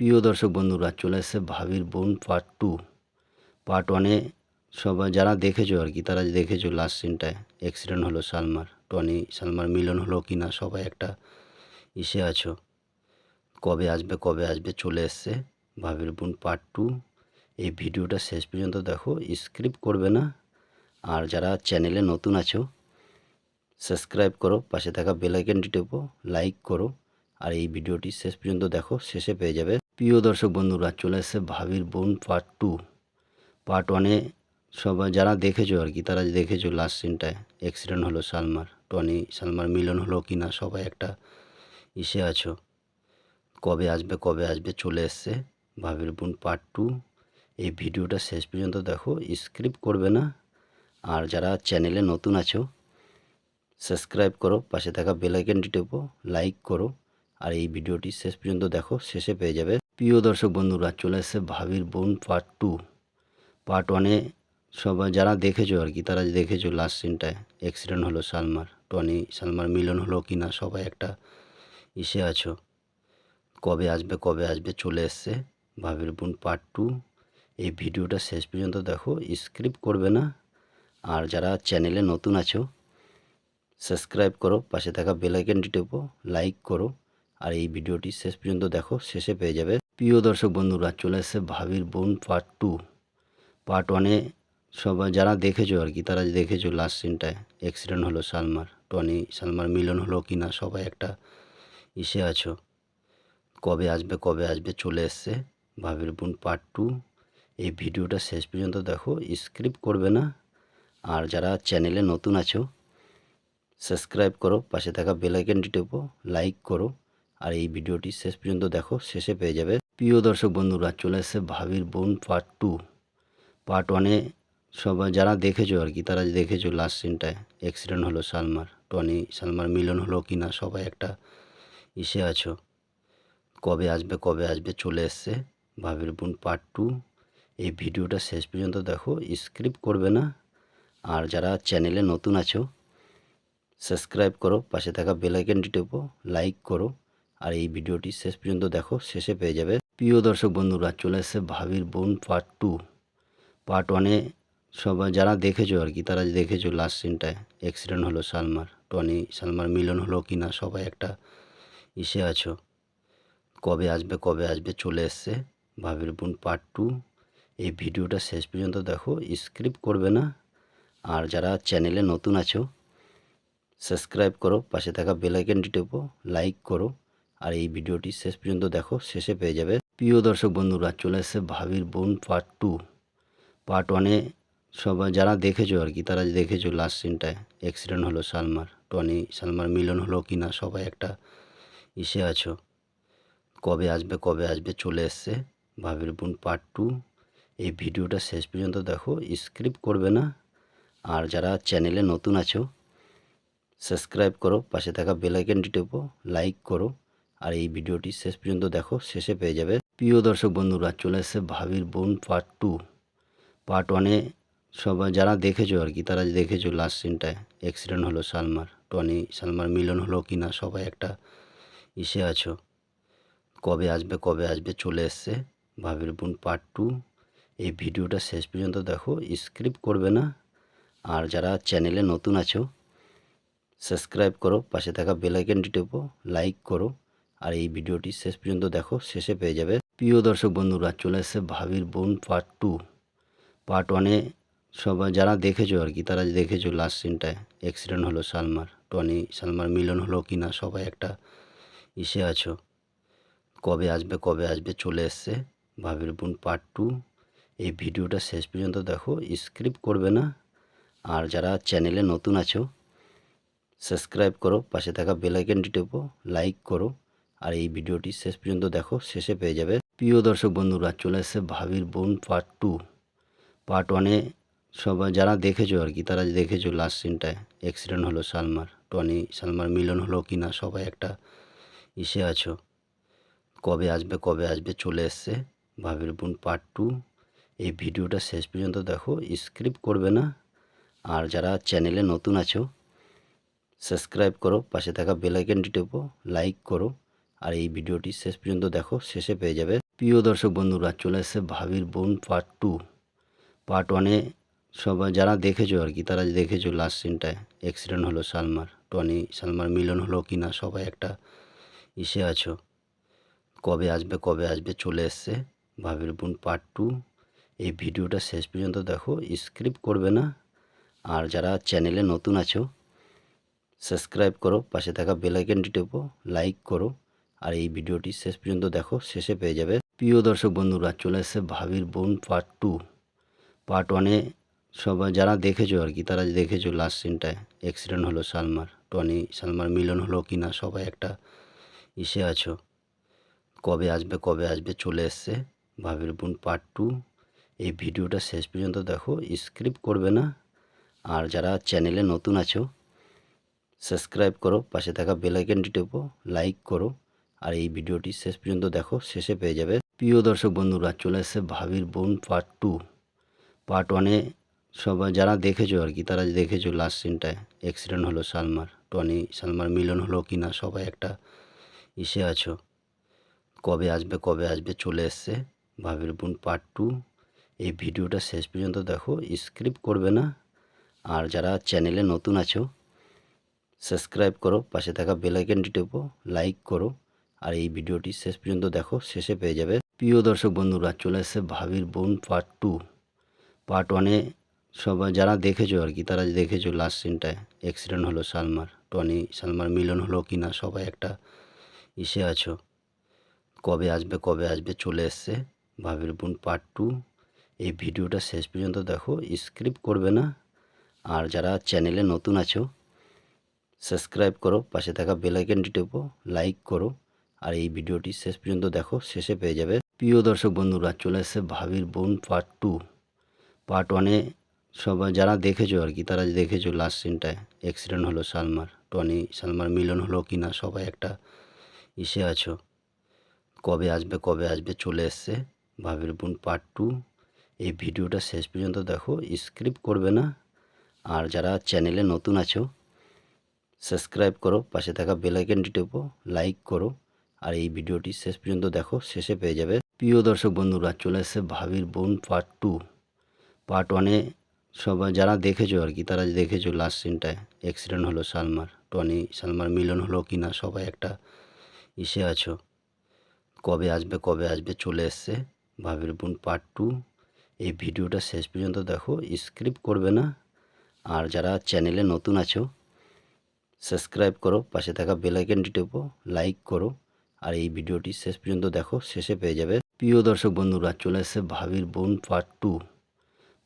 প্রিয় দর্শক বন্ধুরা, চলে এসেছে ভাবির বোন পার্ট টু পার্ট ওয়ানে সবাই যারা দেখেছ আর কি, তারা দেখেছ লাস্ট সিনটায় অ্যাক্সিডেন্ট হলো সালমার, টনি, সালমার মিলন হলো কি না, সবাই একটা ইসে আছো। কবে আসবে কবে আসবে, চলে এসছে ভাবির বোন পার্ট টু এই ভিডিওটা শেষ পর্যন্ত দেখো স্ক্রিপ্ট করবে না। আর যারা চ্যানেলে নতুন আছো সাবস্ক্রাইব করো, পাশে থাকা বেল আইকনটি টেপো লাইক করো। আর এই ভিডিওটি শেষ পর্যন্ত দেখো, শেষে পেয়ে যাবে। প্রিয় দর্শক বন্ধুরা, চলে এসেছে ভাবির বোন পার্ট টু পার্ট ওয়ানে সবাই যারা দেখেছ আর কি, তারা দেখেছ লাস্ট সিনটায় অ্যাক্সিডেন্ট হলো সালমার, টনি, সালমার মিলন হলো কি না, সবাই একটা ইসে আছো। কবে আসবে কবে আসবে, চলে এসছে ভাবির বোন পার্ট টু এই ভিডিওটা শেষ পর্যন্ত দেখো স্ক্রিপ্ট করবে না। আর যারা চ্যানেলে নতুন আছো সাবস্ক্রাইব করো, পাশে থাকা বেল আইকনটি টেপো লাইক করো। আর এই ভিডিওটি শেষ পর্যন্ত দেখো, শেষে পেয়ে যাবে। প্রিয় দর্শক বন্ধুরা, চলে এসেছে ভাবির বোন পার্ট টু পার্ট ওয়ানে সবাই যারা দেখেছ আর কি, তারা দেখেছ লাস্ট সিনটায় অ্যাক্সিডেন্ট হলো সালমার, টনি, সালমার মিলন হলো কি না, সবাই একটা ইসে আছো। কবে আসবে কবে আসবে, চলে এসছে ভাবির বোন পার্ট টু এই ভিডিওটা শেষ পর্যন্ত দেখো স্ক্রিপ্ট করবে না। আর যারা চ্যানেলে নতুন আছো সাবস্ক্রাইব করো, পাশে থাকা বেল আইকনটি টেপো লাইক করো। আর এই ভিডিওটি শেষ পর্যন্ত দেখো, শেষে পেয়ে যাবে। প্রিয় দর্শক বন্ধুরা, চলে এসেছে ভাবির বোন পার্ট টু পার্ট ওয়ানে সবাই যারা দেখেছ আর কি, তারা দেখেছ লাস্ট সিনটায় অ্যাক্সিডেন্ট হলো সালমার, টনি, সালমার মিলন হলো কি না, সবাই একটা ইসে আছো। কবে আসবে কবে আসবে, চলে এসছে ভাবির বোন পার্ট টু এই ভিডিওটা শেষ পর্যন্ত দেখো স্ক্রিপ্ট করবে না। আর যারা চ্যানেলে নতুন আছো সাবস্ক্রাইব করো, পাশে থাকা বেল আইকনটি টেপো লাইক করো। আর এই ভিডিওটি শেষ পর্যন্ত দেখো, শেষে পেয়ে যাবে। প্রিয় দর্শক বন্ধুরা, চলে এসেছে ভাবির বোন পার্ট টু পার্ট ওয়ানে সবাই যারা দেখেছ আর কি, তারা দেখেছ লাস্ট সিনটায় অ্যাক্সিডেন্ট হলো সালমার, টনি, সালমার মিলন হলো কি না, সবাই একটা ইসে আছো। কবে আসবে কবে আসবে, চলে এসছে ভাবির বোন পার্ট টু এই ভিডিওটা শেষ পর্যন্ত দেখো স্ক্রিপ্ট করবে না। আর যারা চ্যানেলে নতুন আছো সাবস্ক্রাইব করো, পাশে থাকা বেল আইকনটি টেপো লাইক করো। আর এই ভিডিওটি শেষ পর্যন্ত দেখো, শেষে পেয়ে যাবে প্রিয় দর্শক বন্ধুরা, চলে এসেছে ভাবির বোন পার্ট টু পার্ট ওয়ানে সবাই যারা দেখেছ আর কি, তারা দেখেছ লাস্ট সিনটায় অ্যাক্সিডেন্ট হলো সালমার, টনি, সালমার মিলন হলো কি না, সবাই একটা ইসে আছো। কবে আসবে কবে আসবে, চলে এসছে ভাবির বোন পার্ট টু এই ভিডিওটা শেষ পর্যন্ত দেখো স্ক্রিপ্ট করবে না। আর যারা চ্যানেলে নতুন আছো সাবস্ক্রাইব করো, পাশে থাকা বেল আইকনটি টেপো লাইক করো। আর এই ভিডিওটি শেষ পর্যন্ত দেখো, শেষে পেয়ে যাবে। প্রিয় দর্শক বন্ধুরা, চলে এসেছে ভাবির বোন পার্ট টু পার্ট ওয়ানে সবাই যারা দেখেছ আর কি, তারা দেখেছ লাস্ট সিনটায় অ্যাক্সিডেন্ট হলো সালমার, টনি, সালমার মিলন হলো কি না, সবাই একটা ইসে আছো। কবে আসবে কবে আসবে, চলে এসছে ভাবির বোন পার্ট টু এই ভিডিওটা শেষ পর্যন্ত দেখো স্ক্রিপ্ট করবে না। আর যারা চ্যানেলে নতুন আছো সাবস্ক্রাইব করো, পাশে থাকা বেল আইকনটি টেপো লাইক করো। আর এই ভিডিওটি শেষ পর্যন্ত দেখো, শেষে পেয়ে যাবে প্রিয় দর্শক বন্ধুরা, চলে এসেছে ভাবির বোন পার্ট টু পার্ট ওয়ানে সবাই যারা দেখেছ আর কি, তারা দেখেছ লাস্ট সিনটায় অ্যাক্সিডেন্ট হলো সালমার, টনি, সালমার মিলন হলো কি না, সবাই একটা ইসে আছো। কবে আসবে কবে আসবে, চলে এসছে ভাবির বোন পার্ট টু এই ভিডিওটা শেষ পর্যন্ত দেখো স্ক্রিপ্ট করবে না। আর যারা চ্যানেলে নতুন আছো সাবস্ক্রাইব করো, পাশে থাকা বেল আইকনটি টেপো লাইক করো। আর এই ভিডিওটি শেষ পর্যন্ত দেখো, শেষে পেয়ে যাবে। প্রিয় দর্শক বন্ধুরা, চলে এসেছে ভাবির বোন পার্ট টু পার্ট ওয়ানে সবাই যারা দেখেছ আর কি, তারা দেখেছ লাস্ট সিনটায় অ্যাক্সিডেন্ট হলো সালমার, টনি, সালমার মিলন হলো কি না, সবাই একটা ইসে আছো। কবে আসবে কবে আসবে, চলে এসছে ভাবির বোন পার্ট টু এই ভিডিওটা শেষ পর্যন্ত দেখো স্ক্রিপ্ট করবে না। আর যারা চ্যানেলে নতুন আছো সাবস্ক্রাইব করো, পাশে থাকা বেল আইকনটি টেপো লাইক করো। আর এই ভিডিওটি শেষ পর্যন্ত দেখো, শেষে পেয়ে যাবে প্রিয় দর্শক বন্ধুরা, চলে এসেছে ভাবির বোন পার্ট টু পার্ট ওয়ানে সবাই যারা দেখেছ আর কি, তারা দেখেছ লাস্ট সিনটায় অ্যাক্সিডেন্ট হলো সালমার, টনি, সালমার মিলন হলো কি না, সবাই একটা ইসে আছো। কবে আসবে কবে আসবে, চলে এসছে ভাবির বোন পার্ট টু এই ভিডিওটা শেষ পর্যন্ত দেখো স্ক্রিপ্ট করবে না। আর যারা চ্যানেলে নতুন আছো সাবস্ক্রাইব করো, পাশে থাকা বেল আইকনটি টেপো লাইক করো। আর এই ভিডিওটি শেষ পর্যন্ত দেখো, শেষে পেয়ে যাবে। প্রিয় দর্শক বন্ধুরা, চলে এসেছে ভাবির বোন পার্ট টু পার্ট ওয়ানে সবাই যারা দেখেছ আর কি, তারা দেখেছ লাস্ট সিনটায় অ্যাক্সিডেন্ট হলো সালমার, টনি, সালমার মিলন হলো কি না, সবাই একটা ইসে আছো। কবে আসবে কবে আসবে, চলে এসছে ভাবির বোন পার্ট টু এই ভিডিওটা শেষ পর্যন্ত দেখো স্ক্রিপ্ট করবে না। আর যারা চ্যানেলে নতুন আছো সাবস্ক্রাইব করো, পাশে থাকা বেল আইকনটি টেপো লাইক করো। আর এই ভিডিওটি শেষ পর্যন্ত দেখো, শেষে পেয়ে যাবে প্রিয় দর্শক বন্ধুরা, চলে এসেছে ভাবির বোন পার্ট টু পার্ট ওয়ানে সবাই যারা দেখেছ আর কি, তারা দেখেছ লাস্ট সিনটায় অ্যাক্সিডেন্ট হলো সালমার, টনি, সালমার মিলন হলো কি না, সবাই একটা ইসে আছো। কবে আসবে কবে আসবে, চলে এসছে ভাবির বোন পার্ট টু এই ভিডিওটা শেষ পর্যন্ত দেখো স্ক্রিপ্ট করবে না। আর যারা চ্যানেলে নতুন আছো সাবস্ক্রাইব করো, পাশে থাকা বেল আইকনটি টেপো লাইক করো। আর এই ভিডিওটি শেষ পর্যন্ত দেখো, শেষে পেয়ে যাবে। প্রিয় দর্শক বন্ধুরা, চলে এসেছে ভাবির বোন পার্ট টু পার্ট ওয়ানে সবাই যারা দেখেছ আর কি, তারা দেখেছ লাস্ট সিনটায় অ্যাক্সিডেন্ট হলো সালমার, টনি, সালমার মিলন হলো কি না, সবাই একটা ইসে আছো। কবে আসবে কবে আসবে, চলে এসছে ভাবির বোন পার্ট টু এই ভিডিওটা শেষ পর্যন্ত দেখো স্ক্রিপ্ট করবে না। আর যারা চ্যানেলে নতুন আছো সাবস্ক্রাইব করো, পাশে থাকা বেল আইকনটি টেপো লাইক করো। আর এই ভিডিওটি শেষ পর্যন্ত দেখো, শেষে পেয়ে যাবে। প্রিয় দর্শক বন্ধুরা, চলে এসেছে ভাবির বোন পার্ট টু পার্ট ওয়ানে সবাই যারা দেখেছ আর কি, তারা দেখেছ লাস্ট সিনটায় অ্যাক্সিডেন্ট হলো সালমার, টনি, সালমার মিলন হলো কি না, সবাই একটা ইসে আছো। কবে আসবে কবে আসবে, চলে এসছে ভাবির বোন পার্ট টু এই ভিডিওটা শেষ পর্যন্ত দেখো স্ক্রিপ্ট করবে না। আর যারা চ্যানেলে নতুন আছো সাবস্ক্রাইব করো, পাশে থাকা বেল আইকনটি টেপো লাইক করো। আর এই ভিডিওটি শেষ পর্যন্ত দেখো, শেষে পেয়ে যাবে। প্রিয় দর্শক বন্ধুরা, চলে এসেছে ভাবির বোন পার্ট টু পার্ট ওয়ানে সবাই যারা দেখেছ আর কি, তারা দেখেছ লাস্ট সিনটায় অ্যাক্সিডেন্ট হলো সালমার, টনি, সালমার মিলন হলো কি না, সবাই একটা ইসে আছো। কবে আসবে কবে আসবে, চলে এসছে ভাবির বোন পার্ট টু এই ভিডিওটা শেষ পর্যন্ত দেখো স্ক্রিপ্ট করবে না। আর যারা চ্যানেলে নতুন আছো সাবস্ক্রাইব করো, পাশে থাকা বেল আইকনটি টেপো লাইক করো। আর এই ভিডিওটি শেষ পর্যন্ত দেখো, শেষে পেয়ে যাবে। প্রিয় দর্শক বন্ধুরা, চলে এসেছে ভাবির বোন পার্ট টু পার্ট ওয়ানে সবাই যারা দেখেছ আর কি, তারা দেখেছ লাস্ট সিনটায় অ্যাক্সিডেন্ট হলো সালমার, টনি, সালমার মিলন হলো কি না, সবাই একটা ইসে আছো। কবে আসবে কবে আসবে, চলে এসছে ভাবির বোন পার্ট টু এই ভিডিওটা শেষ পর্যন্ত দেখো স্ক্রিপ্ট করবে না। আর যারা চ্যানেলে নতুন আছো সাবস্ক্রাইব করো, পাশে থাকা বেল আইকনটি টেপো লাইক করো। আর এই ভিডিওটি শেষ পর্যন্ত দেখো, শেষে পেয়ে যাবে। প্রিয় দর্শক বন্ধুরা, চলে এসেছে ভাবির বোন পার্ট টু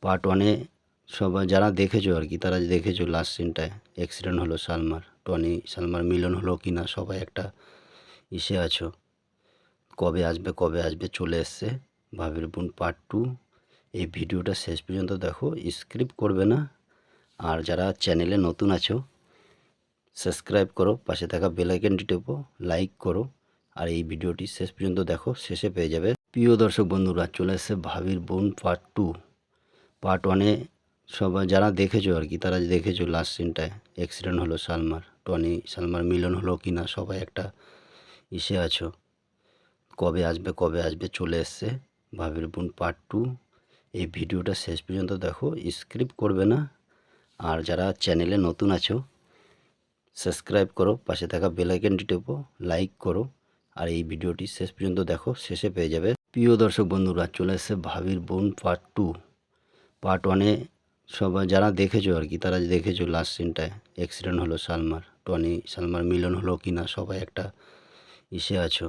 পার্ট ওয়ানে সবাই যারা দেখেছ আর কি, তারা দেখেছ লাস্ট সিনটায় অ্যাক্সিডেন্ট হলো সালমার, টনি, সালমার মিলন হলো কি না, সবাই একটা ইসে আছো। কবে আসবে কবে আসবে, চলে এসছে ভাবির বোন পার্ট টু এই ভিডিওটা শেষ পর্যন্ত দেখো স্ক্রিপ্ট করবে না। আর যারা চ্যানেলে নতুন আছো সাবস্ক্রাইব করো, পাশে থাকা বেল আইকনটি টেপো লাইক করো। আর এই ভিডিওটি শেষ পর্যন্ত দেখো, শেষে পেয়ে যাবে। প্রিয় দর্শক বন্ধুরা, চলে এসেছে ভাবির বোন পার্ট টু পার্ট ওয়ানে সবাই যারা দেখেছ আর কি, তারা দেখেছ লাস্ট সিনটায় অ্যাক্সিডেন্ট হলো সালমার, টনি, সালমার মিলন হলো কি না, সবাই একটা ইসে আছো। কবে আসবে কবে আসবে, চলে এসছে ভাবির বোন পার্ট টু এই ভিডিওটা শেষ পর্যন্ত দেখো স্ক্রিপ্ট করবে না। আর যারা চ্যানেলে নতুন আছো সাবস্ক্রাইব করো, পাশে থাকা বেল আইকনটি টেপো লাইক করো। আর এই ভিডিওটি শেষ পর্যন্ত দেখো, শেষে পেয়ে যাবে। প্রিয় দর্শক বন্ধুরা, চলে এসেছে ভাবির বোন পার্ট টু পার্ট ওয়ানে সবাই যারা দেখেছ আর কি, তারা দেখেছ লাস্ট সিনটায় অ্যাক্সিডেন্ট হলো সালমার, টনি, সালমার মিলন হলো কি না, সবাই একটা ইসে আছো।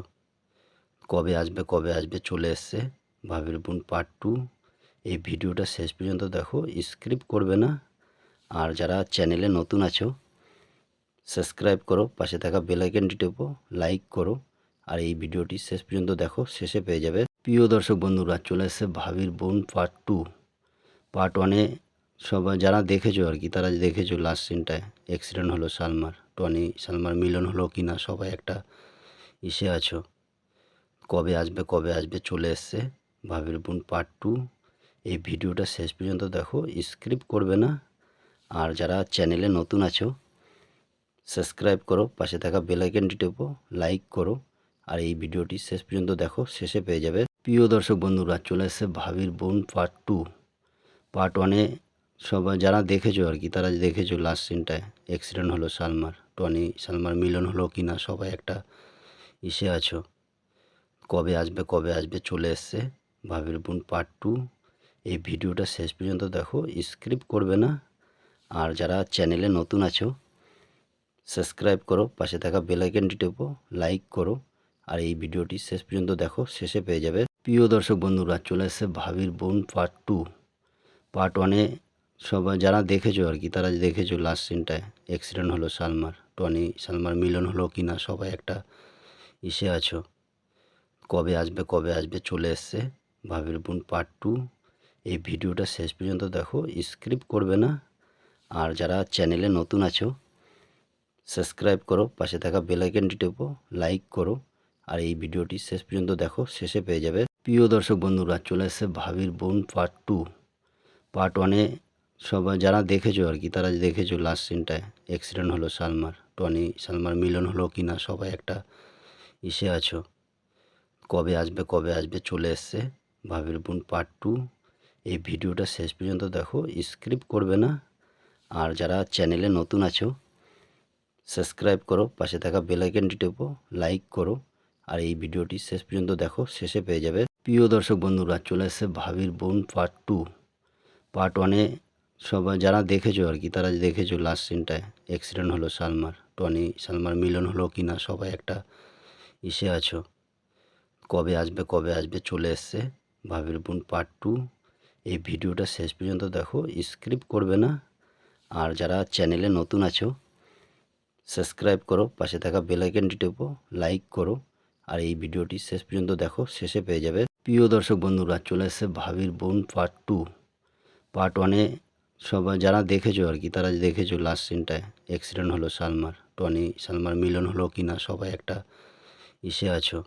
কবে আসবে কবে আসবে, চলে এসছে ভাবির বোন পার্ট টু এই ভিডিওটা শেষ পর্যন্ত দেখো স্ক্রিপ্ট করবে না। আর যারা চ্যানেলে নতুন আছো সাবস্ক্রাইব করো, পাশে থাকা বেল আইকনটি টেপো লাইক করো। আর এই ভিডিওটি শেষ পর্যন্ত দেখো, শেষে পেয়ে যাবে। প্রিয় দর্শক বন্ধুরা, চলে এসেছে ভাবির বোন পার্ট টু পার্ট ওয়ানে সবাই যারা দেখেছ আর কি, তারা দেখেছ লাস্ট সিনটায় অ্যাক্সিডেন্ট হলো সালমার, টনি, সালমার মিলন হলো কি না, সবাই একটা ইসে আছো। কবে আসবে কবে আসবে, চলে এসছে ভাবির বোন পার্ট টু এই ভিডিওটা শেষ পর্যন্ত দেখো স্ক্রিপ্ট করবে না। আর যারা চ্যানেলে নতুন আছো সাবস্ক্রাইব করো, পাশে থাকা বেল আইকনটি টেপো লাইক করো। আর এই ভিডিওটি শেষ পর্যন্ত দেখো, শেষে পেয়ে যাবে। প্রিয় দর্শক বন্ধুরা, চলে এসেছে ভাবির বোন পার্ট টু পার্ট ওয়ানে সবাই যারা দেখেছ আর কি, তারা দেখেছ লাস্ট সিনটায় অ্যাক্সিডেন্ট হলো সালমার, টনি, সালমার মিলন হলো কি না, সবাই একটা ইসে আছো। কবে আসবে কবে আসবে, চলে এসছে ভাবির বোন পার্ট টু এই ভিডিওটা শেষ পর্যন্ত দেখো স্ক্রিপ্ট করবে না। আর যারা চ্যানেলে নতুন আছো সাবস্ক্রাইব করো, পাশে থাকা বেল আইকনটি টেপো লাইক করো। আর এই ভিডিওটি শেষ পর্যন্ত দেখো, শেষে পেয়ে যাবে। প্রিয় দর্শক বন্ধুরা, চলে এসেছে ভাবির বোন পার্ট টু পার্ট ওয়ানে সবাই যারা দেখেছ আর কি, তারা দেখেছ লাস্ট সিনটায় অ্যাক্সিডেন্ট হলো সালমার, টনি, সালমার মিলন হলো কি না, সবাই একটা ইসে আছো। কবে আসবে কবে আসবে, চলে এসছে ভাবির বোন পার্ট টু এই ভিডিওটা শেষ পর্যন্ত দেখো স্ক্রিপ্ট করবে না। আর যারা চ্যানেলে নতুন আছো সাবস্ক্রাইব করো, পাশে থাকা বেল আইকনটি টেপো লাইক করো। আর এই ভিডিওটি শেষ পর্যন্ত দেখো, শেষে পেয়ে যাবে। প্রিয় দর্শক বন্ধুরা, চলে এসেছে ভাবির বোন পার্ট টু পার্ট ওয়ানে সবাই যারা দেখেছ আর কি, তারা দেখেছ লাস্ট সিনটায় অ্যাক্সিডেন্ট হলো সালমার, টনি, সালমার মিলন হলো কি না, সবাই একটা ইসে আছো। কবে আসবে কবে আসবে, চলে এসছে ভাবির বোন পার্ট টু এই ভিডিওটা শেষ পর্যন্ত দেখো স্ক্রিপ্ট করবে না। আর যারা চ্যানেলে নতুন আছো সাবস্ক্রাইব করো, পাশে থাকা বেল আইকনটি টেপো লাইক করো। আর এই ভিডিওটি শেষ পর্যন্ত দেখো, শেষে পেয়ে যাবে। প্রিয় দর্শক বন্ধুরা, চলে এসেছে ভাবির বোন পার্ট টু পার্ট ওয়ানে সবাই যারা দেখেছ আর কি, তারা দেখেছ লাস্ট সিনটায় অ্যাক্সিডেন্ট হলো সালমার, টনি, সালমার মিলন হলো কি না, সবাই একটা ইসে আছো। কবে আসবে কবে আসবে, চলে এসছে ভাবির বোন পার্ট টু এই ভিডিওটা শেষ পর্যন্ত দেখো স্ক্রিপ্ট করবে না। আর যারা চ্যানেলে নতুন আছো সাবস্ক্রাইব করো, পাশে থাকা বেল আইকনটি টেপো লাইক করো। আর এই ভিডিওটি শেষ পর্যন্ত দেখো, শেষে পেয়ে যাবে। প্রিয় দর্শক বন্ধুরা, চলে এসেছে ভাবির বোন পার্ট টু পার্ট ওয়ানে সবাই যারা দেখেছ আর কি, তারা দেখেছ লাস্ট সিনটায় অ্যাক্সিডেন্ট হলো সালমার, টনি, সালমার মিলন হলো কি না সবাই একটা ইসে আছো।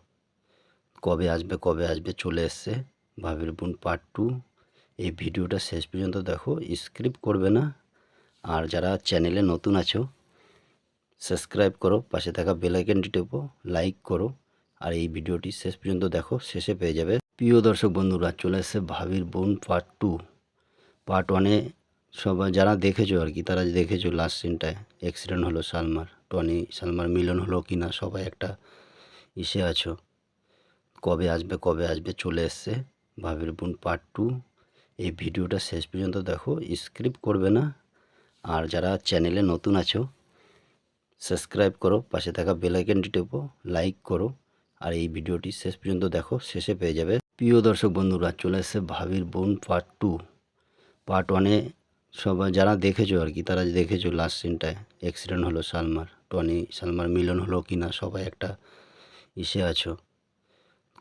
কবে আসবে কবে আসবে, চলে এসছে ভাবির বোন পার্ট টু এই ভিডিওটা শেষ পর্যন্ত দেখো স্ক্রিপ্ট করবে না। আর যারা চ্যানেলে নতুন আছো সাবস্ক্রাইব করো, পাশে থাকা বেল আইকনটি টেপো লাইক করো। আর এই ভিডিওটি শেষ পর্যন্ত দেখো, শেষে পেয়ে যাবে। প্রিয় দর্শক বন্ধুরা, চলে এসেছে ভাবির বোন পার্ট টু পার্ট ওয়ানে সবাই যারা দেখেছ আর কি, তারা দেখেছ লাস্ট সিনটায় অ্যাক্সিডেন্ট হলো সালমার, টনি, সালমার মিলন হলো কি না সবাই একটা ইসে আছো। কবে আসবে কবে আসবে, চলে এসছে ভাবির বোন পার্ট টু এই ভিডিওটা শেষ পর্যন্ত দেখো স্ক্রিপ্ট করবে না। আর যারা চ্যানেলে নতুন আছো সাবস্ক্রাইব করো, পাশে থাকা বেল আইকনটি টেপো লাইক করো। আর এই ভিডিওটি শেষ পর্যন্ত দেখো, শেষে পেয়ে যাবে। প্রিয় দর্শক বন্ধুরা, চলে এসেছে ভাবির বোন পার্ট টু পার্ট ওয়ানে সবাই যারা দেখেছ আর কি, তারা দেখেছ লাস্ট সিনটায় অ্যাক্সিডেন্ট হলো সালমার, টনি, সালমার মিলন হলো কি না সবাই একটা ইসে আছো।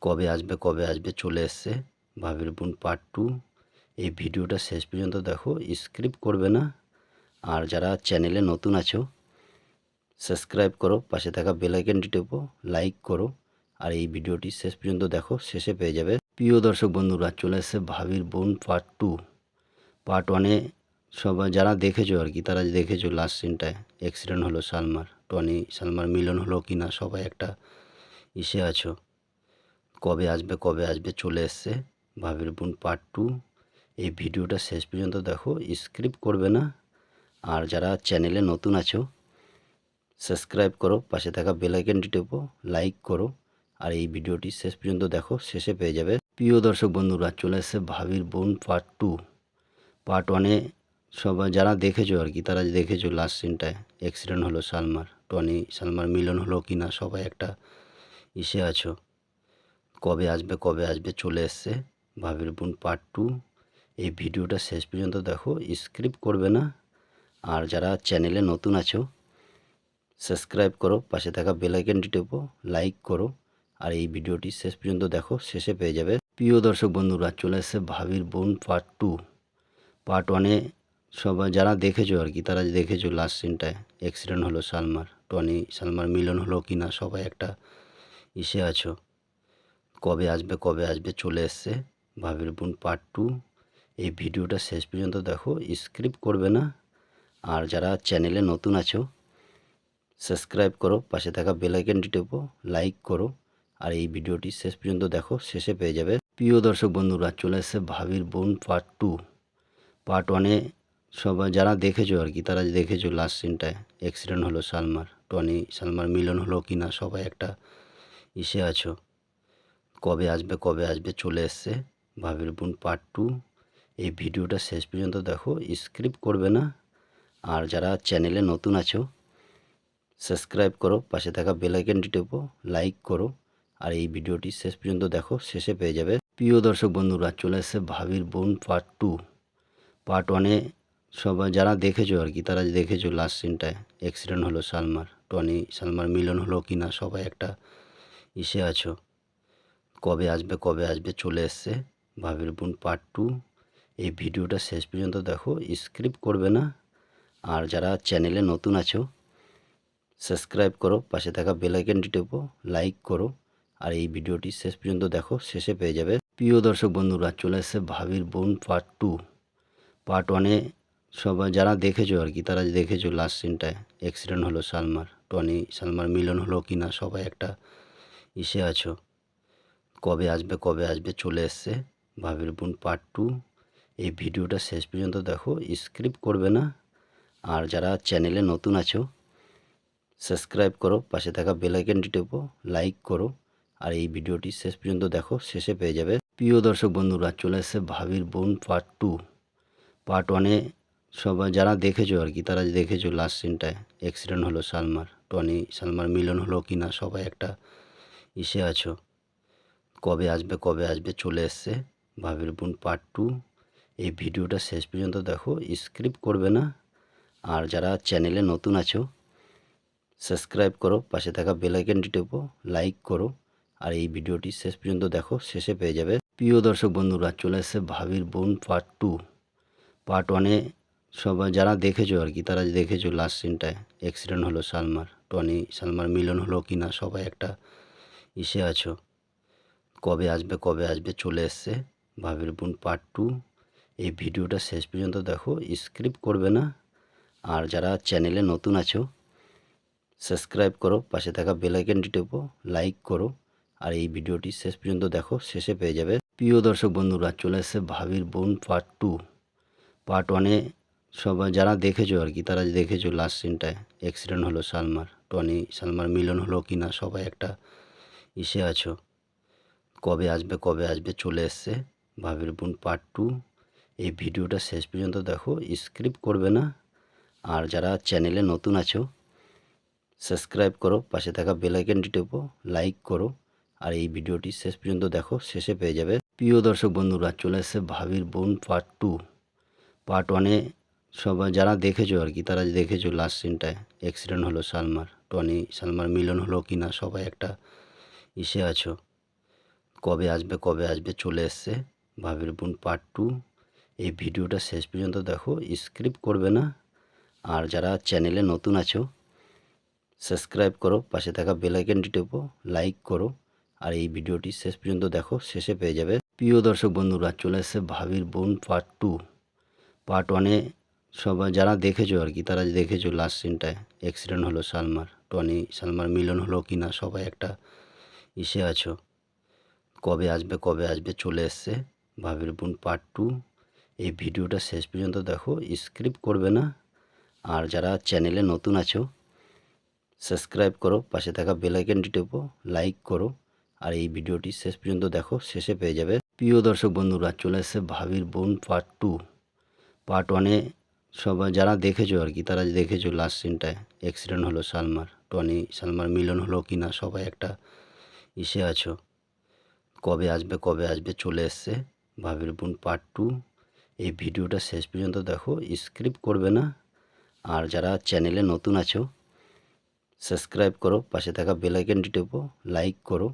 কবে আসবে কবে আসবে, চলে এসছে ভাবির বোন পার্ট টু এই ভিডিওটা শেষ পর্যন্ত দেখো স্ক্রিপ্ট করবে না। আর যারা চ্যানেলে নতুন আছো সাবস্ক্রাইব করো, পাশে থাকা বেল আইকনটি টেপো লাইক করো। আর এই ভিডিওটি শেষ পর্যন্ত দেখো, শেষে পেয়ে যাবে। প্রিয় দর্শক বন্ধুরা, চলে এসেছে ভাবির বোন পার্ট টু পার্ট ওয়ানে সবাই যারা দেখেছ আর কি, তারা দেখেছ লাস্ট সিনটায় অ্যাক্সিডেন্ট হলো সালমার, টনি, সালমার মিলন হলো কি না সবাই একটা ইসে আছো। কবে আসবে কবে আসবে, চলে এসছে ভাবির বোন পার্ট টু এই ভিডিওটা শেষ পর্যন্ত দেখো স্ক্রিপ্ট করবে না। আর যারা চ্যানেলে নতুন আছো সাবস্ক্রাইব করো, পাশে থাকা বেল আইকনটি টেপো লাইক করো। আর এই ভিডিওটি শেষ পর্যন্ত দেখো, শেষে পেয়ে যাবে। প্রিয় দর্শক বন্ধুরা, চলে এসেছে ভাবির বোন পার্ট টু পার্ট ওয়ানে সবাই যারা দেখেছ আর কি, তারা দেখেছ লাস্ট সিনটায় অ্যাক্সিডেন্ট হলো সালমার, টনি, সালমার মিলন হলো কি না সবাই একটা ইসে আছো। কবে আসবে কবে আসবে, চলে এসছে ভাবির বোন পার্ট টু এই ভিডিওটা শেষ পর্যন্ত দেখো স্ক্রিপ্ট করবে না। আর যারা চ্যানেলে নতুন আছো সাবস্ক্রাইব করো, পাশে থাকা বেল আইকনটি টেপো লাইক করো। আর এই ভিডিওটি শেষ পর্যন্ত দেখো, শেষে পেয়ে যাবে। প্রিয় দর্শক বন্ধুরা, চলে এসেছে ভাবির বোন পার্ট টু পার্ট ওয়ানে সবাই যারা দেখেছ আর কি, তারা দেখেছ লাস্ট সিনটায় অ্যাক্সিডেন্ট হলো সালমার, টনি সালমার মিলন হলো কি না সবাই একটা ইসে আছো। কবে আসবে কবে আসবে, চলে এসছে ভাবির বোন পার্ট টু এই ভিডিওটা শেষ পর্যন্ত দেখো স্ক্রিপ্ট করবে না। আর যারা চ্যানেলে নতুন আছো সাবস্ক্রাইব করো, পাশে থাকা বেল আইকনটি টেপো লাইক করো। আর এই ভিডিওটি শেষ পর্যন্ত দেখো, শেষে পেয়ে যাবে। প্রিয় দর্শক বন্ধুরা, চলে এসেছে ভাবির বোন পার্ট টু পার্ট ওয়ানে সবাই যারা দেখেছ আর কি, তারা দেখেছ লাস্ট সিনটায় অ্যাক্সিডেন্ট হলো সালমার, টনি, সালমার মিলন হলো কি না সবাই একটা ইসে আছো। কবে আসবে কবে আসবে, চলে এসছে ভাবির বোন পার্ট টু এই ভিডিওটা শেষ পর্যন্ত দেখো স্ক্রিপ্ট করবে না। আর যারা চ্যানেলে নতুন আছো সাবস্ক্রাইব করো, পাশে থাকা বেল আইকনটি টেপো লাইক করো। আর এই ভিডিওটি শেষ পর্যন্ত দেখো, শেষে পেয়ে যাবে। প্রিয় দর্শক বন্ধুরা, চলে এসেছে ভাবির বোন পার্ট টু পার্ট ওয়ানে সবাই যারা দেখেছ আর কি, তারা দেখেছ লাস্ট সিনটায় অ্যাক্সিডেন্ট হলো সালমার, টনি, সালমার মিলন হলো কি না, সবাই একটা ইসে আছো। কবে আসবে কবে আসবে, চলে এসছে ভাবির বোন পার্ট টু এই ভিডিওটা শেষ পর্যন্ত দেখো স্ক্রিপ্ট করবে না। আর যারা চ্যানেলে নতুন আছো সাবস্ক্রাইব করো, পাশে থাকা বেল আইকনটি টেপো লাইক করো। আর এই ভিডিওটি শেষ পর্যন্ত দেখো, শেষে পেয়ে যাবে। প্রিয় দর্শক বন্ধুরা, চলে এসেছে ভাবির বোন পার্ট টু পার্ট ওয়ানে সবাই যারা দেখেছ আর কি, তারা দেখেছ লাস্ট সিনটায় অ্যাক্সিডেন্ট হলো সালমার, টনি, সালমার মিলন হলো কি না, সবাই একটা ইসে আছো। কবে আসবে কবে আসবে, চলে এসছে ভাবির বোন পার্ট টু এই ভিডিওটা শেষ পর্যন্ত দেখো স্ক্রিপ্ট করবে না। আর যারা চ্যানেলে নতুন আছো সাবস্ক্রাইব করো, পাশে থাকা বেল আইকনটি টেপো লাইক করো। আর এই ভিডিওটি শেষ পর্যন্ত দেখো, শেষে পেয়ে যাবে। প্রিয় দর্শক বন্ধুরা, চলে এসেছে ভাবির বোন পার্ট টু পার্ট ওয়ানে সবাই যারা দেখেছ আর কি, তারা দেখেছ লাস্ট সিনটায় অ্যাক্সিডেন্ট হলো সালমার, টনি, সালমার মিলন হলো কি না, সবাই একটা ইসে আছো। কবে আসবে কবে আসবে, চলে এসছে ভাবির বোন পার্ট টু এই ভিডিওটা শেষ পর্যন্ত দেখো স্ক্রিপ্ট করবে না। আর যারা চ্যানেলে নতুন আছো সাবস্ক্রাইব করো, পাশে থাকা বেল আইকনটি টেপো লাইক করো। আর এই ভিডিওটি শেষ পর্যন্ত দেখো, শেষে পেয়ে যাবে। প্রিয় দর্শক বন্ধুরা, চলে এসেছে ভাবির বোন পার্ট টু পার্ট ওয়ানে সবাই যারা দেখেছ আর কি, তারা দেখেছ লাস্ট সিনটায় অ্যাক্সিডেন্ট হলো সালমার, টনি, সালমার মিলন হলো কি না, সবাই একটা ইসে আছো। কবে আসবে কবে আসবে, চলে এসছে ভাবির বোন পার্ট টু এই ভিডিওটা শেষ পর্যন্ত দেখো স্ক্রিপ্ট করবে না। আর যারা চ্যানেলে নতুন আছো সাবস্ক্রাইব করো, পাশে থাকা বেল আইকনটি টেপো লাইক করো। আর এই ভিডিওটি শেষ পর্যন্ত দেখো, শেষে পেয়ে যাবে। প্রিয় দর্শক বন্ধুরা, চলে এসেছে ভাবির বোন পার্ট টু পার্ট ওয়ানে সবাই যারা দেখেছ আর কি, তারা দেখেছ লাস্ট সিনটায় অ্যাক্সিডেন্ট হলো সালমার, টনি, সালমার মিলন হলো কি না, সবাই একটা ইসে আছো। কবে আসবে কবে আসবে, চলে এসছে ভাবির বোন পার্ট টু এই ভিডিওটা শেষ পর্যন্ত দেখো স্ক্রিপ্ট করবে না। আর যারা চ্যানেলে নতুন আছো সাবস্ক্রাইব করো, পাশে থাকা বেল আইকনটি টেপো লাইক করো। আর এই ভিডিওটি শেষ পর্যন্ত দেখো, শেষে পেয়ে যাবে। প্রিয় দর্শক বন্ধুরা, চলে এসেছে ভাবির বোন পার্ট টু পার্ট ওয়ানে সবাই যারা দেখেছ আর কি, তারা দেখেছ লাস্ট সিনটায় অ্যাক্সিডেন্ট হলো সালমার, টনি, সালমার মিলন হলো কি না, সবাই একটা ইসে আছো। কবে আসবে কবে আসবে, চলে এসছে ভাবির বোন পার্ট টু এই ভিডিওটা শেষ পর্যন্ত দেখো স্ক্রিপ্ট করবে না। আর যারা চ্যানেলে নতুন আছো সাবস্ক্রাইব করো, পাশে থাকা বেল আইকনটি টেপো লাইক করো। আর এই ভিডিওটি শেষ পর্যন্ত দেখো, শেষে পেয়ে যাবে। প্রিয় দর্শক বন্ধুরা, চলে এসেছে ভাবির বোন পার্ট টু পার্ট ওয়ানে সবাই যারা দেখেছ আর কি, তারা দেখেছ লাস্ট সিনটায় অ্যাক্সিডেন্ট হলো সালমার, টনি, সালমার মিলন হলো কি না, সবাই একটা ইসে আছো। কবে আসবে কবে আসবে, চলে এসছে ভাবির বোন পার্ট টু এই ভিডিওটা শেষ পর্যন্ত দেখো স্ক্রিপ্ট করবে না। আর যারা চ্যানেলে নতুন আছো সাবস্ক্রাইব করো, পাশে থাকা বেল আইকনটি টেপো লাইক করো। আর এই ভিডিওটি শেষ পর্যন্ত দেখো, শেষে পেয়ে যাবে। প্রিয় দর্শক বন্ধুরা, চলে এসেছে ভাবির বোন পার্ট টু পার্ট ওয়ানে সবাই যারা দেখেছ আর কি, তারা দেখেছ লাস্ট সিনটায় অ্যাক্সিডেন্ট হলো সালমার, টনি সালমার মিলন হলো কি না, সবাই একটা ইসে আছো। কবে আসবে কবে আসবে, চলে এসছে ভাবির বোন পার্ট টু এই ভিডিওটা শেষ পর্যন্ত দেখো স্ক্রিপ্ট করবে না। আর যারা চ্যানেলে নতুন আছো সাবস্ক্রাইব করো, পাশে থাকা বেল আইকনটি টেপো লাইক করো।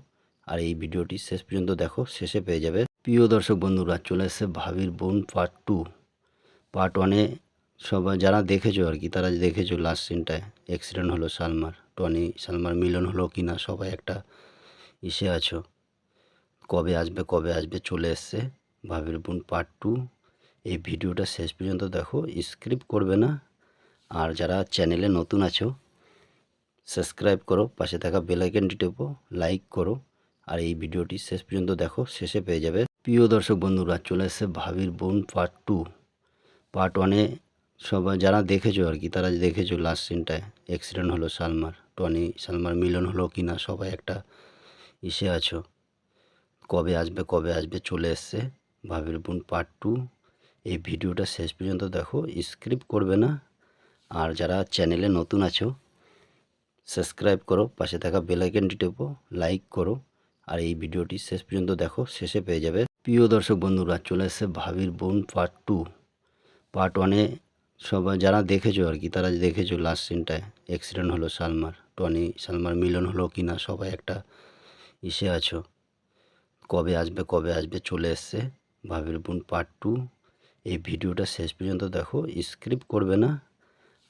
আর এই ভিডিওটি শেষ পর্যন্ত দেখো, শেষে পেয়ে যাবে। প্রিয় দর্শক বন্ধুরা, চলে এসেছে ভাবির বোন পার্ট টু পার্ট ওয়ানে সবাই যারা দেখেছ আর কি, তারা দেখেছ লাস্ট সিনটায় অ্যাক্সিডেন্ট হলো সালমার, টনি সালমার মিলন হলো কি না, সবাই একটা ইসে আছো। কবে আসবে কবে আসবে, চলে এসছে ভাবির বোন পার্ট টু এই ভিডিওটা শেষ পর্যন্ত দেখো স্ক্রিপ্ট করবে না। আর যারা চ্যানেলে নতুন আছো সাবস্ক্রাইব করো, পাশে থাকা বেল আইকনটি টেপো লাইক করো। আর এই ভিডিওটি শেষ পর্যন্ত দেখো, শেষে পেয়ে যাবে। প্রিয় দর্শক বন্ধুরা, চলে এসেছে ভাবির বোন পার্ট টু পার্ট ওয়ানে সবাই যারা দেখেছ আর কি, তারা দেখেছ লাস্ট সিনটায় অ্যাক্সিডেন্ট হলো সালমার, টনি, সালমার মিলন হলো কি না, সবাই একটা ইসে আছো। কবে আসবে কবে আসবে, চলে এসছে ভাবির বোন পার্ট টু এই ভিডিওটা শেষ পর্যন্ত দেখো স্ক্রিপ্ট করবে না। আর যারা চ্যানেলে নতুন আছো সাবস্ক্রাইব করো, পাশে থাকা বেলাইকনটি টেপো লাইক করো। আর এই ভিডিওটি শেষ পর্যন্ত দেখো, শেষে পেয়ে যাবে। প্রিয় দর্শক বন্ধুরা, চলে এসেছে ভাবির বোন পার্ট টু পার্ট ওয়ানে সবাই যারা দেখেছ আর কি, তারা দেখেছ লাস্ট সিনটায় অ্যাক্সিডেন্ট হলো সালমার, টনি, সালমার মিলন হলো কি না, সবাই একটা ইসে আছো। কবে আসবে কবে আসবে, চলে এসছে ভাবির বোন পার্ট টু এই ভিডিওটা শেষ পর্যন্ত দেখো স্ক্রিপ্ট করবে না।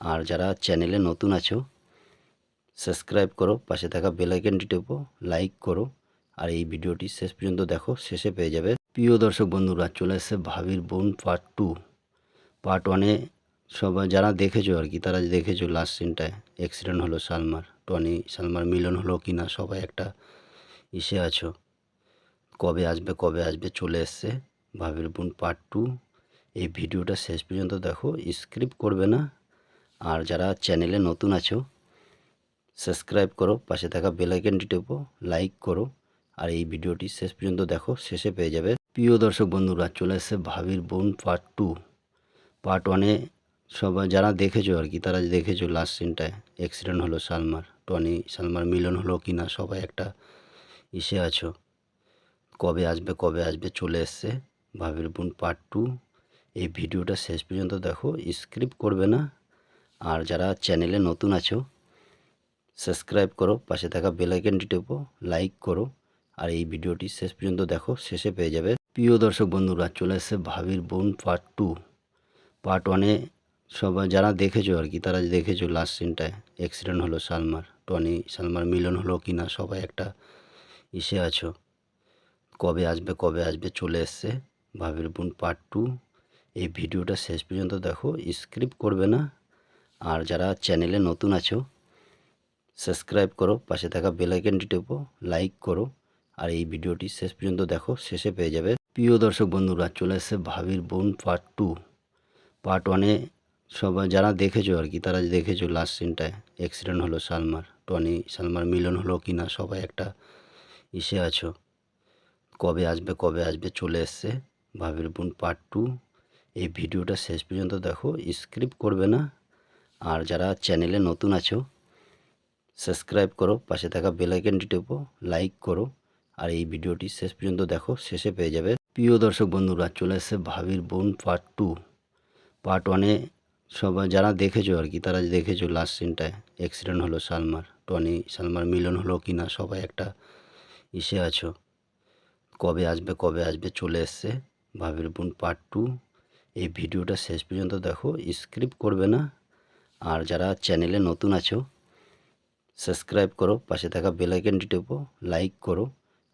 আর যারা চ্যানেলে নতুন আছো সাবস্ক্রাইব করো, পাশে থাকা বেলাইকনটি টেপো লাইক করো। আর এই ভিডিওটি শেষ পর্যন্ত দেখো, শেষে পেয়ে যাবে। প্রিয় দর্শক বন্ধুরা, চলে এসেছে ভাবির বোন পার্ট টু পার্ট ওয়ানে সবাই যারা দেখেছ আর কি, তারা দেখেছ লাস্ট সিনটায় অ্যাক্সিডেন্ট হলো সালমার, টনি, সালমার মিলন হলো কি না, সবাই একটা ইসে আছো। কবে আসবে কবে আসবে, চলে এসছে ভাবির বোন পার্ট টু এই ভিডিওটা শেষ পর্যন্ত দেখো স্ক্রিপ্ট করবে না। আর যারা চ্যানেলে নতুন আছো সাবস্ক্রাইব করো, পাশে থাকা বেলাইকনটি টেপো লাইক করো। আর এই ভিডিওটি শেষ পর্যন্ত দেখো, শেষে পেয়ে যাবে। প্রিয় দর্শক বন্ধুরা, চলে এসেছে ভাবির বোন পার্ট টু পার্ট ওয়ানে সবাই যারা দেখেছ আর কি, তারা দেখেছ লাস্ট সিনটায় অ্যাক্সিডেন্ট হলো সালমার, টনি, সালমার মিলন হলো কি না, সবাই একটা ইসে আছো। কবে আসবে কবে আসবে, চলে এসছে ভাবির বোন পার্ট টু এই ভিডিওটা শেষ পর্যন্ত দেখো স্ক্রিপ্ট করবে না। আর যারা চ্যানেলে নতুন আছো সাবস্ক্রাইব করো, পাশে থাকা বেলাইকনটি টেপো লাইক করো। আর এই ভিডিওটি শেষ পর্যন্ত দেখো, শেষে পেয়ে যাবে। প্রিয় দর্শক বন্ধুরা, চলে এসেছে ভাবির বোন পার্ট টু পার্ট ওয়ানে সবাই যারা দেখেছ আর কি, তারা দেখেছ লাস্ট সিনটায় অ্যাক্সিডেন্ট হলো সালমার, টনি, সালমার মিলন হলো কি না, সবাই একটা ইসে আছো। কবে আসবে কবে আসবে, চলে এসছে ভাবির বোন পার্ট টু এই ভিডিওটা শেষ পর্যন্ত দেখো স্ক্রিপ্ট করবে না। আর যারা চ্যানেলে নতুন আছো সাবস্ক্রাইব করো, পাশে থাকা বেলাইকনটি টেপো লাইক করো। আর এই ভিডিওটি শেষ পর্যন্ত দেখো, শেষে পেয়ে যাবে। প্রিয় দর্শক বন্ধুরা, চলে এসেছে ভাবির বোন পার্ট টু পার্ট ওয়ানে সবাই যারা দেখেছ আর কি, তারা দেখেছ লাস্ট সিনটায় অ্যাক্সিডেন্ট হলো সালমার, টনি, সালমার মিলন হলো কি না, সবাই একটা ইসে আছো। কবে আসবে কবে আসবে, চলে এসছে ভাবির বোন পার্ট টু এই ভিডিওটা শেষ পর্যন্ত দেখো স্ক্রিপ্ট করবে না। আর যারা চ্যানেলে নতুন আছো সাবস্ক্রাইব করো, পাশে থাকা বেলাইকনটি টেপো লাইক করো। আর এই ভিডিওটি শেষ পর্যন্ত দেখো, শেষে পেয়ে যাবে। প্রিয় দর্শক বন্ধুরা, চলে এসেছে ভাবির বোন পার্ট টু পার্ট ওয়ানে সবাই যারা দেখেছ আর কি, তারা দেখেছ লাস্ট সিনটায় অ্যাক্সিডেন্ট হলো সালমার, টনি, সালমার মিলন হলো কি না, সবাই একটা ইসে আছো। কবে আসবে কবে আসবে, চলে এসছে ভাবির বোন পার্ট টু এই ভিডিওটা শেষ পর্যন্ত দেখো স্ক্রিপ্ট করবে না। আর যারা চ্যানেলে নতুন আছো সাবস্ক্রাইব করো, পাশে থাকা বেলাইকনটি টেপো লাইক করো।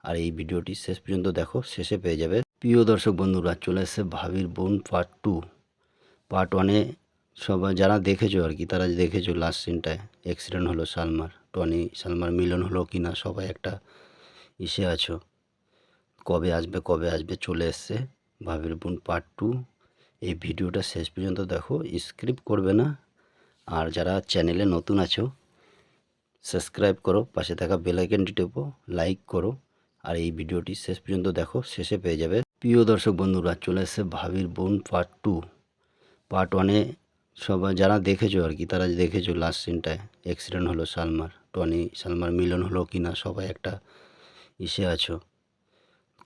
আর এই ভিডিওটি শেষ পর্যন্ত দেখো, শেষে পেয়ে যাবে। প্রিয় দর্শক বন্ধুরা, চলে এসেছে ভাবির বোন পার্ট টু পার্ট ওয়ানে সবাই যারা দেখেছ আর কি, তারা দেখেছ লাস্ট সিনটায় অ্যাক্সিডেন্ট হলো সালমার, টনি, সালমার মিলন হলো কি না, সবাই একটা ইসে আছো। কবে আসবে কবে আসবে, চলে এসছে ভাবির বোন পার্ট টু এই ভিডিওটা শেষ পর্যন্ত দেখো স্ক্রিপ্ট করবে না। আর যারা চ্যানেলে নতুন আছো সাবস্ক্রাইব করো, পাশে থাকা বেলাইকনটি টেপো লাইক করো। আর এই ভিডিওটি শেষ পর্যন্ত দেখো, শেষে পেয়ে যাবে। প্রিয় দর্শক বন্ধুরা, চলে এসেছে ভাবির বোন পার্ট টু পার্ট ওয়ানে সবাই যারা দেখেছ আর কি, তারা দেখেছ লাস্ট সিনটায় অ্যাক্সিডেন্ট হলো সালমার, টনি, সালমার মিলন হলো কি না, সবাই একটা ইসে আছো।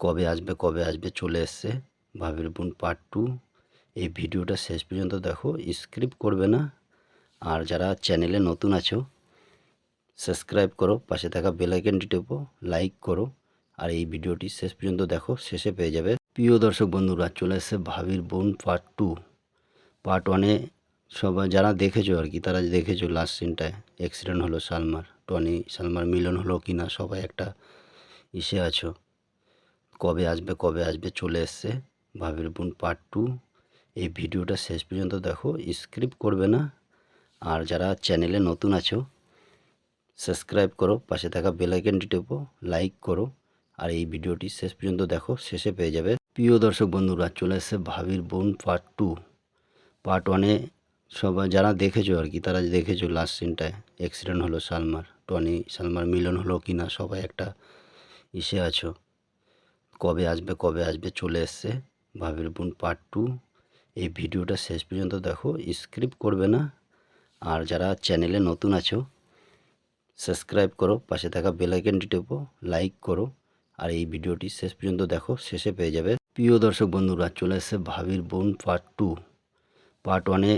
কবে আসবে কবে আসবে, চলে এসছে ভাবির বোন পার্ট টু এই ভিডিওটা শেষ পর্যন্ত দেখো স্ক্রিপ্ট করবে না। আর যারা চ্যানেলে নতুন আছো সাবস্ক্রাইব করো, পাশে থাকা বেলাইকনটি টেপো লাইক করো। আর এই ভিডিওটি শেষ পর্যন্ত দেখো, শেষে পেয়ে যাবে। প্রিয় দর্শক বন্ধুরা, চলে এসেছে ভাবির বোন পার্ট টু পার্ট ওয়ানে সবাই যারা দেখেছ আর কি, তারা দেখেছ লাস্ট সিনটায় অ্যাক্সিডেন্ট হলো সালমার, টনি, সালমার মিলন হলো কি না, সবাই একটা ইসে আছো। কবে আসবে কবে আসবে, চলে এসছে ভাবির বোন পার্ট টু এই ভিডিওটা শেষ পর্যন্ত দেখো স্ক্রিপ্ট করবে না। আর যারা চ্যানেলে নতুন আছো সাবস্ক্রাইব করো, পাশে থাকা বেলাইকনটি টেপো লাইক করো। আর এই ভিডিওটি শেষ পর্যন্ত দেখো, শেষে পেয়ে যাবে। প্রিয় দর্শক বন্ধুরা, চলে এসেছে ভাবির বোন পার্ট টু পার্ট ওয়ানে সবাই যারা দেখেছ আর কি, তারা দেখেছ লাস্ট সিনটায় অ্যাক্সিডেন্ট হলো সালমার, টনি, সালমার মিলন হলো কি না, সবাই একটা ইসে আছো। কবে আসবে কবে আসবে, চলে এসছে ভাবির বোন পার্ট টু এই ভিডিওটা শেষ পর্যন্ত দেখো স্ক্রিপ্ট করবে না। আর যারা চ্যানেলে নতুন আছো সাবস্ক্রাইব করো, পাশে থাকা বেলাইকনটি টেপো লাইক করো। আর এই ভিডিওটি শেষ পর্যন্ত দেখো, শেষে পেয়ে যাবে। প্রিয় দর্শক বন্ধুরা, চলে এসেছে ভাবির বোন পার্ট টু পার্ট ওয়ানে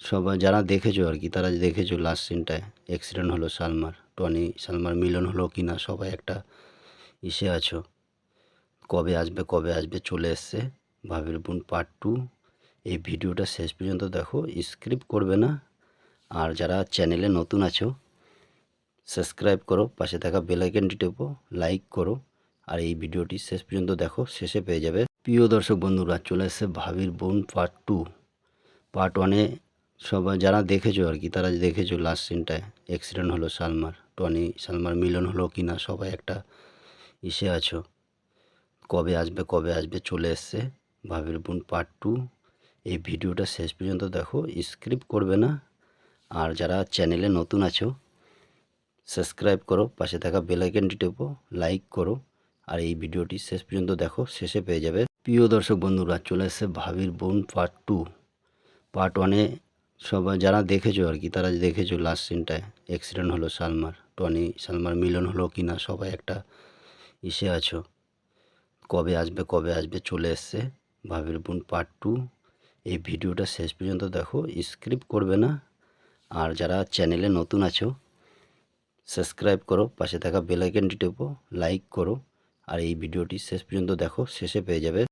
সবাই যারা দেখেছ আর কি, তারা দেখেছ লাস্ট সিনটায় অ্যাক্সিডেন্ট হলো সালমার, টনি, সালমার মিলন হলো কি না, সবাই একটা ইসে আছো। কবে আসবে কবে আসবে, চলে এসছে ভাবির বোন পার্ট টু এই ভিডিওটা শেষ পর্যন্ত দেখো স্ক্রিপ্ট করবে না। আর যারা চ্যানেলে নতুন আছো সাবস্ক্রাইব করো, পাশে থাকা বেলাইকনটি টেপো লাইক করো। আর এই ভিডিওটি শেষ পর্যন্ত দেখো, শেষে পেয়ে যাবে। প্রিয় দর্শক বন্ধুরা, চলে এসেছে ভাবির বোন পার্ট টু পার্ট ওয়ানে সবাই যারা দেখেছ আর কি, তারা দেখেছ লাস্ট সিনটায় অ্যাক্সিডেন্ট হলো সালমার, টনি, সালমার মিলন হলো কি না, সবাই একটা ইসে আছো। কবে আসবে কবে আসবে, চলে এসছে ভাবির বোন পার্ট টু এই ভিডিওটা শেষ পর্যন্ত দেখো স্ক্রিপ্ট করবে না। আর যারা চ্যানেলে নতুন আছো সাবস্ক্রাইব করো, পাশে থাকা বেলাইকনটি টেপো লাইক করো। আর এই ভিডিওটি শেষ পর্যন্ত দেখো, শেষে পেয়ে যাবে। প্রিয় দর্শক বন্ধুরা, চলে এসেছে ভাবির বোন পার্ট টু পার্ট ওয়ানে সবাই যারা দেখেছ আর কি, তারা দেখেছ লাস্ট সিনটায় অ্যাক্সিডেন্ট হলো সালমার, টনি, সালমার মিলন হলো কি না, সবাই একটা ইসে আছো। কবে আসবে কবে আসবে, চলে এসছে ভাবির বোন পার্ট টু এই ভিডিওটা শেষ পর্যন্ত দেখো স্ক্রিপ্ট করবে না। আর যারা চ্যানেলে নতুন আছো সাবস্ক্রাইব করো, পাশে থাকা বেলাইকনটি টেপো লাইক করো। আর এই ভিডিওটি শেষ পর্যন্ত দেখো, শেষে পেয়ে যাবে।